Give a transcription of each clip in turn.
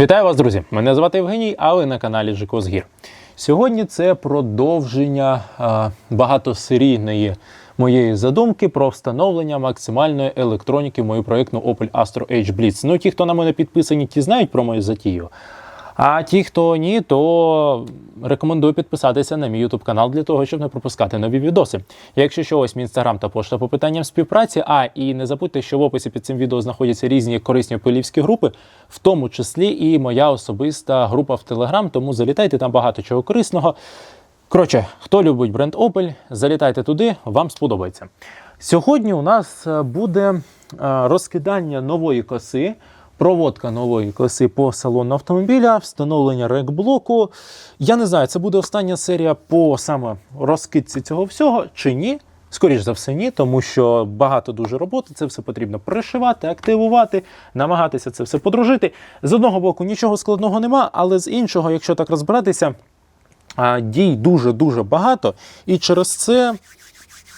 Вітаю вас, друзі! Мене звати Євгеній, а ви на каналі Жикозгір. Сьогодні це продовження а, багатосерійної моєї задумки про встановлення максимальної електроніки в мою проєктну Opel Astro H Blitz. Ну, ті, хто на мене підписані, ті знають про мою затію. А ті, хто ні, то рекомендую підписатися на мій YouTube канал для того, щоб не пропускати нові відоси. Якщо що, ось мій інстаграм та пошта по питанням співпраці. А і не забудьте, що в описі під цим відео знаходяться різні корисні опелівські групи, в тому числі і моя особиста група в Телеграм. Тому залітайте там багато чого корисного. Коротше, хто любить бренд Opel, залітайте туди, вам сподобається. Сьогодні у нас е, буде е, розкидання нової коси, проводка нової коси по салону автомобіля, встановлення рек-блоку. Я не знаю, це буде остання серія по саме розкидці цього всього чи ні. Скоріш за все, ні, тому що багато дуже роботи, це все потрібно пришивати, активувати, намагатися це все подружити. З одного боку, нічого складного нема, але з іншого, якщо так розбиратися, дій дуже-дуже багато, і через це,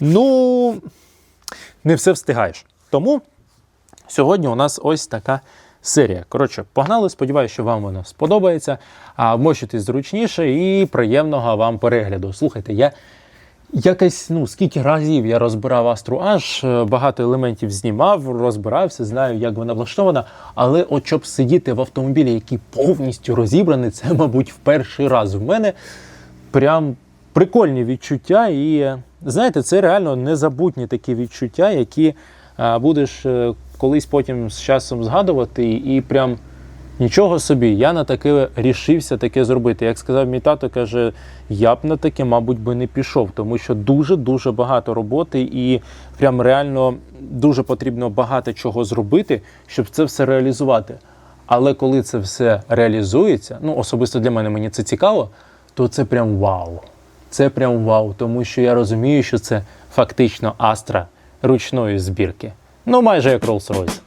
ну, не все встигаєш. Тому сьогодні у нас ось така серія. Коротше, погнали. Сподіваюся, що вам вона сподобається. А мочитись зручніше і приємного вам перегляду. Слухайте, я. Якось, ну, скільки разів я розбирав Астру аж багато елементів знімав, розбирався, знаю, як вона влаштована. Але от щоб сидіти в автомобілі, який повністю розібраний, це, мабуть, в перший раз в мене прям прикольні відчуття. І е, знаєте, це реально незабутні такі відчуття, які будеш е, колись потім з часом згадувати, і прям нічого собі, я на таке рішився таке зробити. Як сказав мій тато, каже, я б на таке, мабуть, би не пішов, тому що дуже-дуже багато роботи, і прям реально дуже потрібно багато чого зробити, щоб це все реалізувати. Але коли це все реалізується, ну особисто для мене мені це цікаво, то це прям вау. Це прям вау, тому що я розумію, що це фактично Астра ручної збірки. Ну, майже як Rolls-Royce.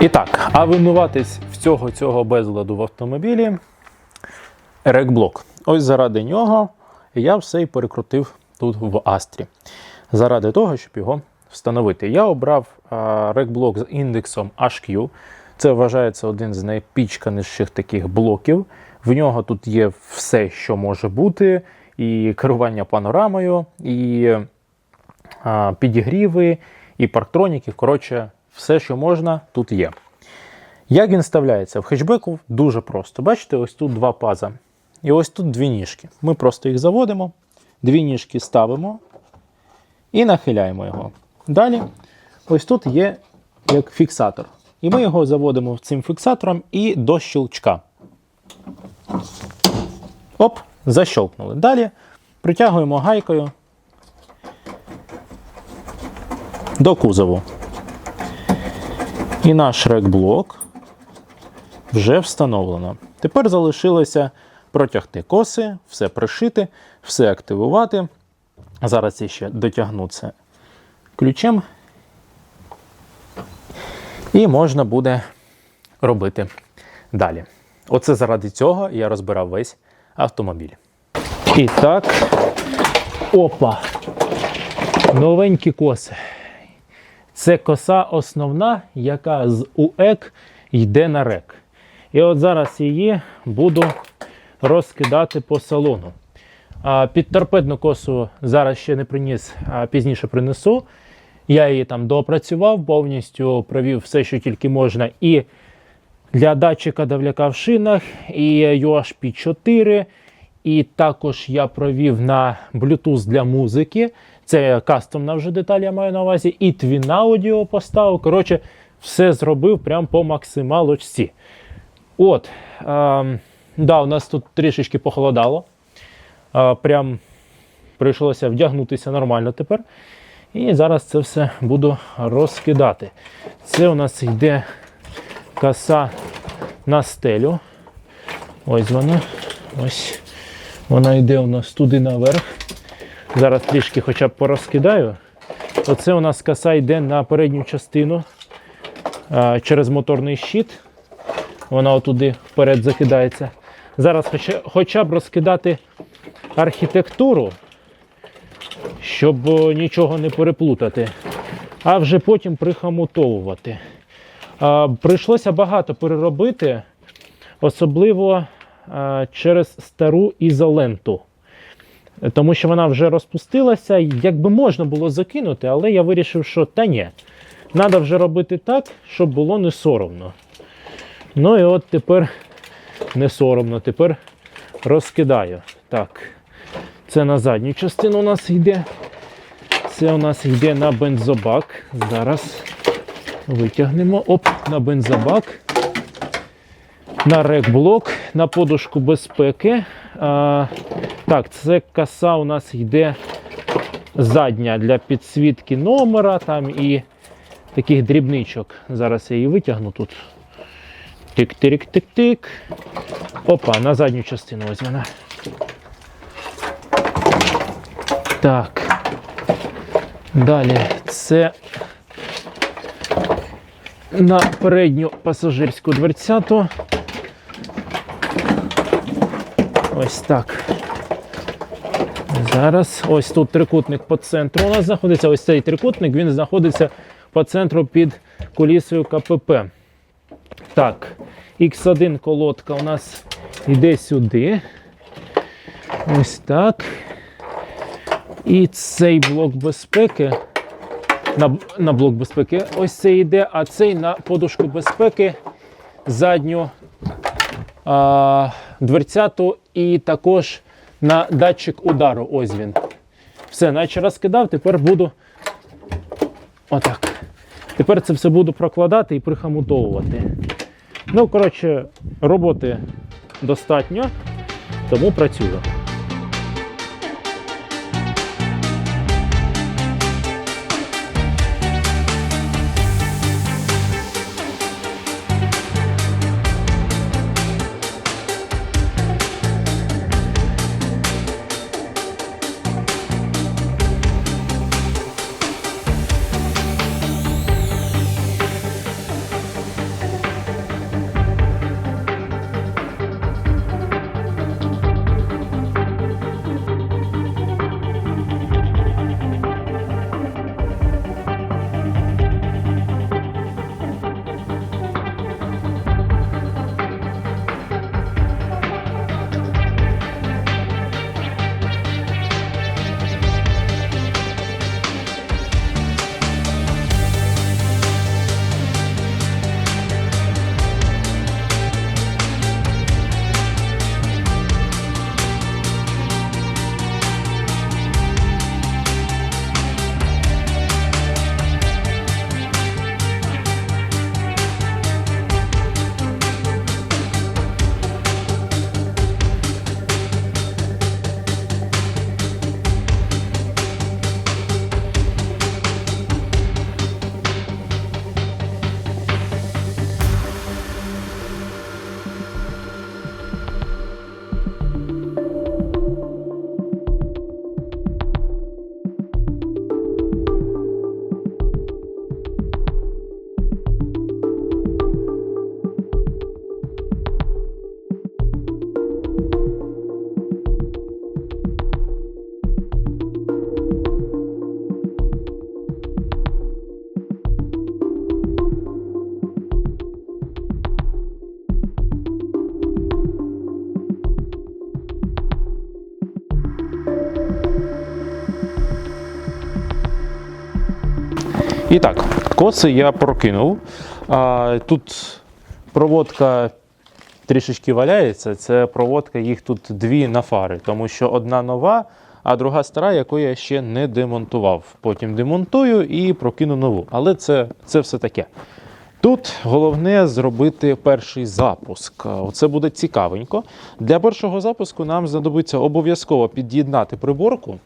І так, а винуватись в цього цього безладу в автомобілі рекблок. Ось заради нього я все і перекрутив тут в Астрі. Заради того, щоб його встановити. Я обрав рекблок з індексом HQ. Це вважається один з найпічканіших таких блоків. В нього тут є все, що може бути: і керування панорамою, і підігріви, і парктроніки. Коротше, все, що можна, тут є. Як він вставляється? В хетчбеку дуже просто. Бачите, ось тут два паза. І ось тут дві ніжки. Ми просто їх заводимо, дві ніжки ставимо і нахиляємо його. Далі, ось тут є як фіксатор. І ми його заводимо цим фіксатором і до щелчка. Оп, защелкнули. Далі притягуємо гайкою до кузову. І наш рекблок вже встановлено. Тепер залишилося протягти коси, все пришити, все активувати. Зараз я ще дотягну це ключем. І можна буде робити далі. Оце заради цього я розбирав весь автомобіль. І так, опа! Новенькі коси. Це коса основна, яка з УЕК йде на рек. І от зараз її буду розкидати по салону. Під торпедну косу зараз ще не приніс, а пізніше принесу. Я її там доопрацював, повністю провів все, що тільки можна. І для датчика давляка в шинах, і UHP 4. І також я провів на Bluetooth для музики. Це кастомна вже деталь, я маю на увазі. І Twin Audio поставив. Коротше, все зробив прям по максималочці. От. Ем, Да, у нас тут трішечки похолодало. А, прям прийшлося вдягнутися нормально тепер. І зараз це все буду розкидати. Це у нас йде коса на стелю. Ось вона. Ось вона йде у нас туди наверх. Зараз трішки хоча б порозкидаю. Оце у нас коса йде на передню частину через моторний щит. Вона отуди вперед закидається. Зараз хоча, хоча б розкидати архітектуру, щоб нічого не переплутати, а вже потім прихомутовувати. А, прийшлося багато переробити, особливо а, через стару ізоленту. Тому що вона вже розпустилася, якби можна було закинути, але я вирішив, що та ні. Треба вже робити так, щоб було не соромно. Ну і от тепер не соромно, тепер розкидаю. Так, це на задню частину у нас йде. Це у нас йде на бензобак. Зараз витягнемо. Оп, на бензобак. На рекблок, на подушку безпеки. А, так, це каса у нас йде задня для підсвітки номера там і таких дрібничок. Зараз я її витягну тут. Тик-тик-тик-тик. Опа, на задню частину ось. Так. Далі це на передню пасажирську дверцяту. Ось так. Зараз ось тут трикутник по центру у нас знаходиться. Ось цей трикутник він знаходиться по центру під колісою КПП. Так, X1 колодка у нас йде сюди. Ось так. І цей блок безпеки. На, на блок безпеки ось цей йде, а цей на подушку безпеки задню а, дверцяту і також на датчик удару. Ось він. Все, наче розкидав, тепер буду. Отак. Тепер це все буду прокладати і прихамутовувати. Ну, коротше, роботи достатньо, тому працюю. І так, коси я прокинув. А, тут проводка трішечки валяється. Це проводка, їх тут дві на фари, тому що одна нова, а друга стара, яку я ще не демонтував. Потім демонтую і прокину нову. Але це, це все таке. Тут головне зробити перший запуск. Це буде цікавенько. Для першого запуску нам знадобиться обов'язково під'єднати приборку.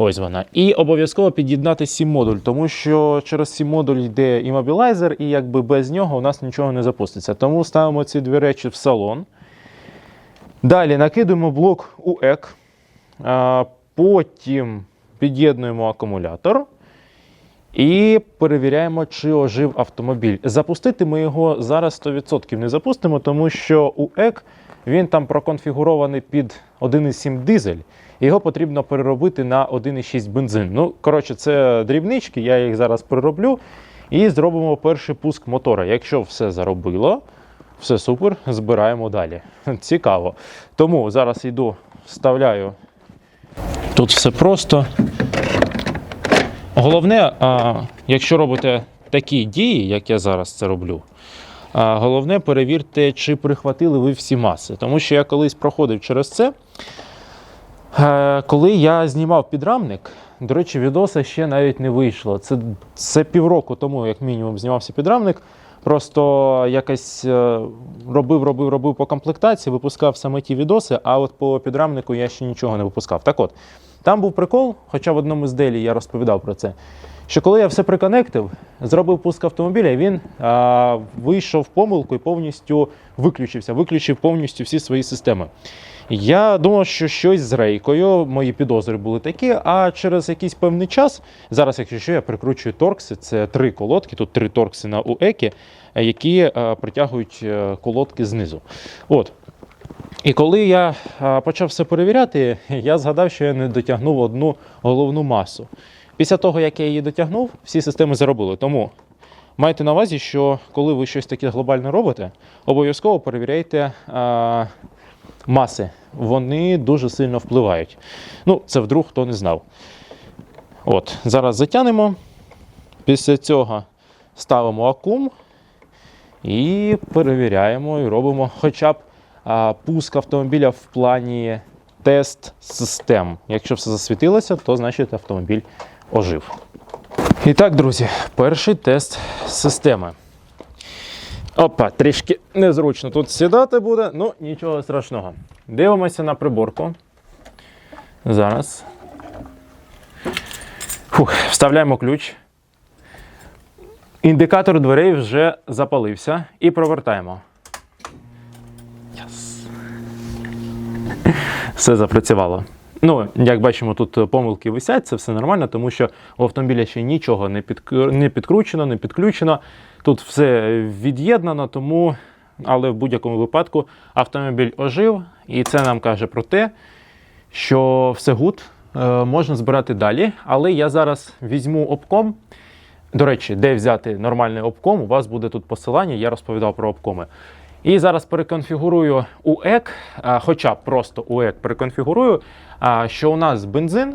Ось вона. І обов'язково під'єднати сім модуль, тому що через сім модуль йде іммобілайзер, і якби без нього у нас нічого не запуститься. Тому ставимо ці дві речі в салон. Далі накидуємо блок УЕК, а, потім під'єднуємо акумулятор і перевіряємо, чи ожив автомобіль. Запустити ми його зараз 100% не запустимо, тому що УЕК він там проконфігурований під 1,7 дизель. Його потрібно переробити на 1,6 бензин. Ну, коротше, це дрібнички, я їх зараз перероблю і зробимо перший пуск мотора. Якщо все заробило, все супер, збираємо далі. Цікаво. Тому зараз йду, вставляю. Тут все просто. Головне, якщо робите такі дії, як я зараз це роблю, головне перевірте, чи прихватили ви всі маси. Тому що я колись проходив через це. Е, Коли я знімав підрамник, до речі, відоса ще навіть не вийшло. Це, це півроку тому, як мінімум, знімався підрамник. Просто якось е, робив, робив, робив по комплектації, випускав саме ті відоси, а от по підрамнику я ще нічого не випускав. Так от, там був прикол, хоча в одному з делі я розповідав про це. Що коли я все приконектив, зробив пуск автомобіля, він а, вийшов в помилку і повністю виключився, виключив повністю всі свої системи. Я думав, що щось з рейкою, мої підозри були такі, а через якийсь певний час, зараз, якщо що, я прикручую торкси, це три колодки, тут три торкси на УЕКі, е, які е, притягують е, колодки знизу. От. І коли я а, почав все перевіряти, я згадав, що я не дотягнув одну головну масу. Після того, як я її дотягнув, всі системи заробили. Тому майте на увазі, що коли ви щось таке глобальне робите, обов'язково перевіряйте а, маси. Вони дуже сильно впливають. Ну, це вдруг хто не знав. От, зараз затягнемо. Після цього ставимо акум і перевіряємо і робимо хоча б а, пуск автомобіля в плані тест систем. Якщо все засвітилося, то значить автомобіль ожив. І так, друзі, перший тест системи. Опа, трішки незручно тут сідати буде, ну нічого страшного. Дивимося на приборку. Зараз. Фух, вставляємо ключ. Індикатор дверей вже запалився і провертаємо. все запрацювало. Ну, як бачимо, тут помилки висять, це все нормально, тому що у автомобіля ще нічого не, під, не підкручено, не підключено. Тут все від'єднано, тому, але в будь-якому випадку автомобіль ожив, і це нам каже про те, що все гуд, е, можна збирати далі. Але я зараз візьму обком. До речі, де взяти нормальний обком, у вас буде тут посилання, я розповідав про обкоми. І зараз переконфігурую УЕК, хоча б просто УЕК переконфігурую, що у нас бензин,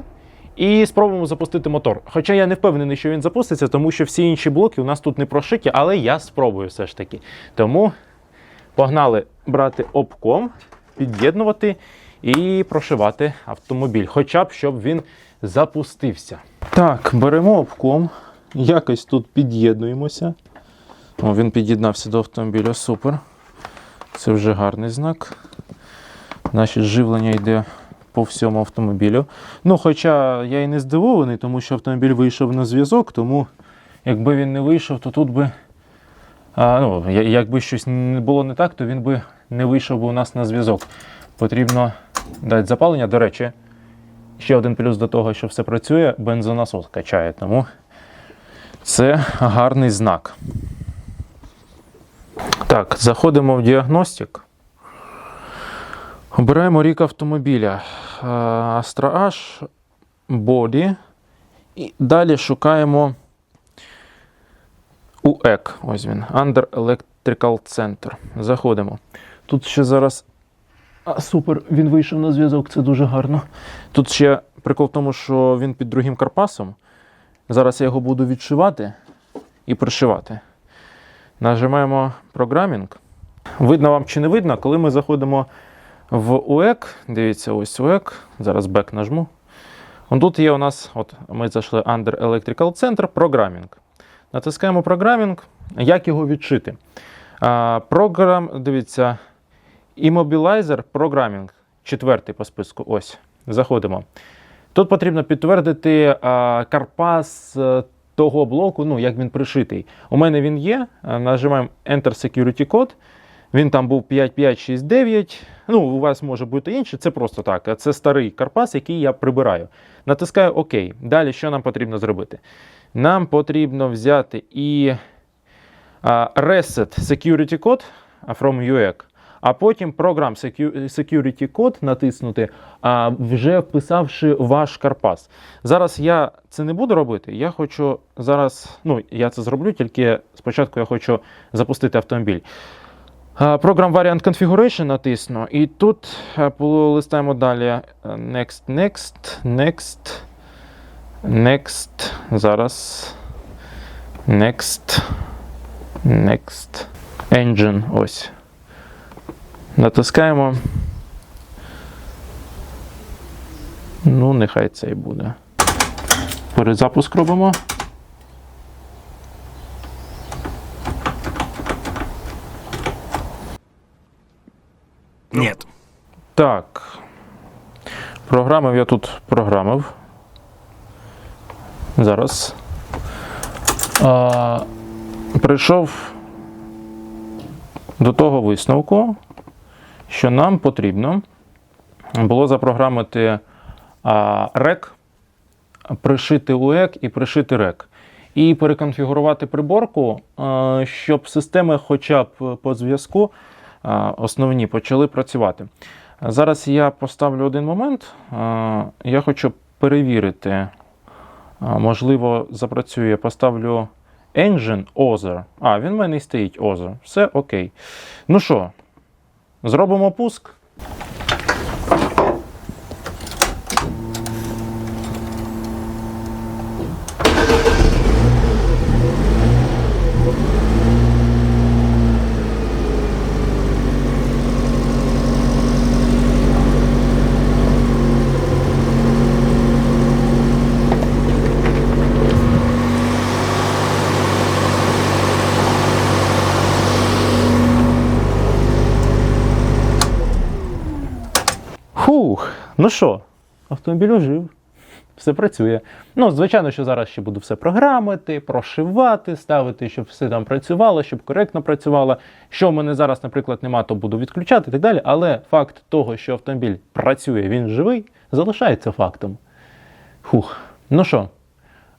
і спробуємо запустити мотор. Хоча я не впевнений, що він запуститься, тому що всі інші блоки у нас тут не прошиті, але я спробую все ж таки. Тому погнали брати обком, під'єднувати і прошивати автомобіль, хоча б щоб він запустився. Так, беремо обком, якось тут під'єднуємося. О, він під'єднався до автомобіля, супер. Це вже гарний знак. Наше живлення йде по всьому автомобілю. Ну, хоча я і не здивований, тому що автомобіль вийшов на зв'язок, тому якби він не вийшов, то тут би. А, ну, Якби щось було не так, то він би не вийшов би у нас на зв'язок. Потрібно дати запалення. До речі, ще один плюс до того, що все працює, бензонасос качає, тому це гарний знак. Так, заходимо в діагностик. Обираємо рік автомобіля. Е, Astra H, Body. І далі шукаємо УЕК. Ось він. Under Electrical Center. Заходимо. Тут ще зараз. А, супер, він вийшов на зв'язок, це дуже гарно. Тут ще прикол в тому, що він під другим карпасом. Зараз я його буду відшивати і пришивати. Нажимаємо програмінг. Видно вам чи не видно, коли ми заходимо в УЕК. Дивіться, ось УЕК. Зараз бек нажму. Тут є у нас, от ми зайшли Under Electrical Center, програмінг. Натискаємо програмінг, Як його відшити? А, Програм, дивіться, Immobilizer Programming, четвертий по списку. Ось, заходимо. Тут потрібно підтвердити карпас того блоку, ну, як він пришитий. У мене він є. Нажимаємо Enter Security Code. Він там був 5569. Ну, у вас може бути інший. Це просто так. Це старий карпас, який я прибираю. Натискаю ОК. Далі що нам потрібно зробити? Нам потрібно взяти і Reset Security Code from UEC, а потім програм Security Code натиснути, вже вписавши ваш карпас. Зараз я це не буду робити. Я хочу зараз, ну я це зроблю, тільки спочатку я хочу запустити автомобіль. Program Variant Configuration натисну, і тут полистаємо далі. Next, next, next, next. Зараз. Next. Next. Engine. Ось. Натискаємо. Ну, нехай це і буде. Перезапуск робимо. Нет. Так. Програмив я тут програмив. Зараз. А, прийшов до того висновку, що нам потрібно було запрограмити а, рек, пришити UEC і пришити рек. І переконфігурувати приборку, щоб системи хоча б по зв'язку основні почали працювати. Зараз я поставлю один момент. Я хочу перевірити, можливо, запрацює. Поставлю Engine Other. А, він в мене і стоїть Other. Все окей. Ну що, зробимо пуск. Фух, ну що, автомобіль ожив. Все працює. Ну, звичайно, що зараз ще буду все програмити, прошивати, ставити, щоб все там працювало, щоб коректно працювало. Що в мене зараз, наприклад, нема, то буду відключати і так далі. Але факт того, що автомобіль працює, він живий, залишається фактом. Фух. Ну що,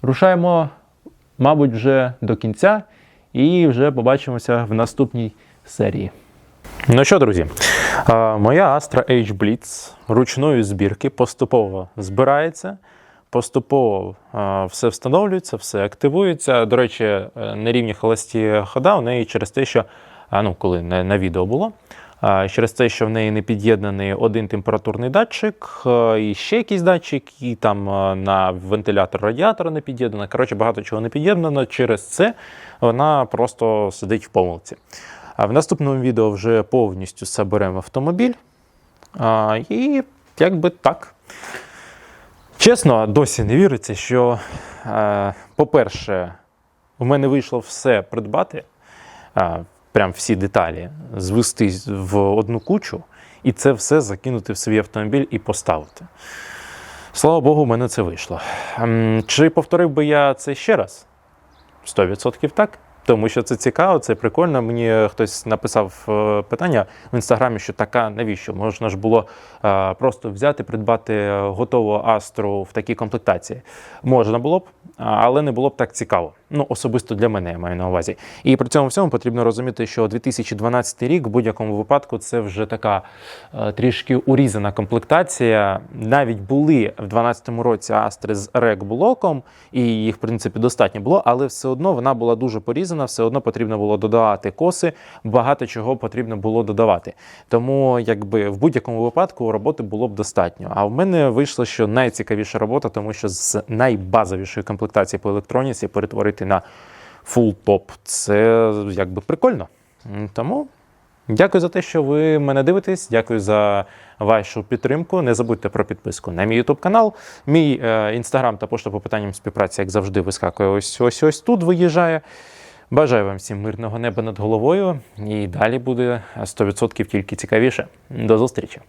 рушаємо, мабуть, вже до кінця, і вже побачимося в наступній серії. Ну що, друзі, моя Astra H Blitz ручної збірки поступово збирається, поступово все встановлюється, все активується. До речі, е, на рівні холості хода у неї через те, що ну, коли на, відео було. Через те, що в неї не під'єднаний один температурний датчик, е, і ще якийсь датчик, і там е, на вентилятор радіатора не під'єднано. Коротше, багато чого не під'єднано. Через це вона просто сидить в помилці. А в наступному відео вже повністю заберемо автомобіль. А, і якби так. Чесно, досі не віриться, що, е, по-перше, у мене вийшло все придбати, прям всі деталі, звести в одну кучу, і це все закинути в свій автомобіль і поставити. Слава Богу, у мене це вийшло. Чи повторив би я це ще раз? 100% так. Тому що це цікаво, це прикольно. Мені хтось написав е, питання в інстаграмі, що така навіщо? Можна ж було е, просто взяти, придбати готову астру в такій комплектації. Можна було б, але не було б так цікаво. Ну, особисто для мене я маю на увазі. І при цьому всьому потрібно розуміти, що 2012 рік в будь-якому випадку це вже така е, трішки урізана комплектація. Навіть були в 2012 році астри з рек-блоком, і їх, в принципі, достатньо було, але все одно вона була дуже порізана, все одно потрібно було додавати коси, багато чого потрібно було додавати. Тому, якби в будь-якому випадку роботи було б достатньо. А в мене вийшло, що найцікавіша робота, тому що з найбазовішої комплектації по електроніці перетворити на full топ це якби прикольно. Тому дякую за те, що ви мене дивитесь. Дякую за вашу підтримку. Не забудьте про підписку на мій YouTube канал. Мій е, інстаграм та пошта по питанням співпраці, як завжди, вискакує ось ось ось тут. Виїжджає. Бажаю вам всім мирного неба над головою, і далі буде 100% тільки цікавіше. До зустрічі!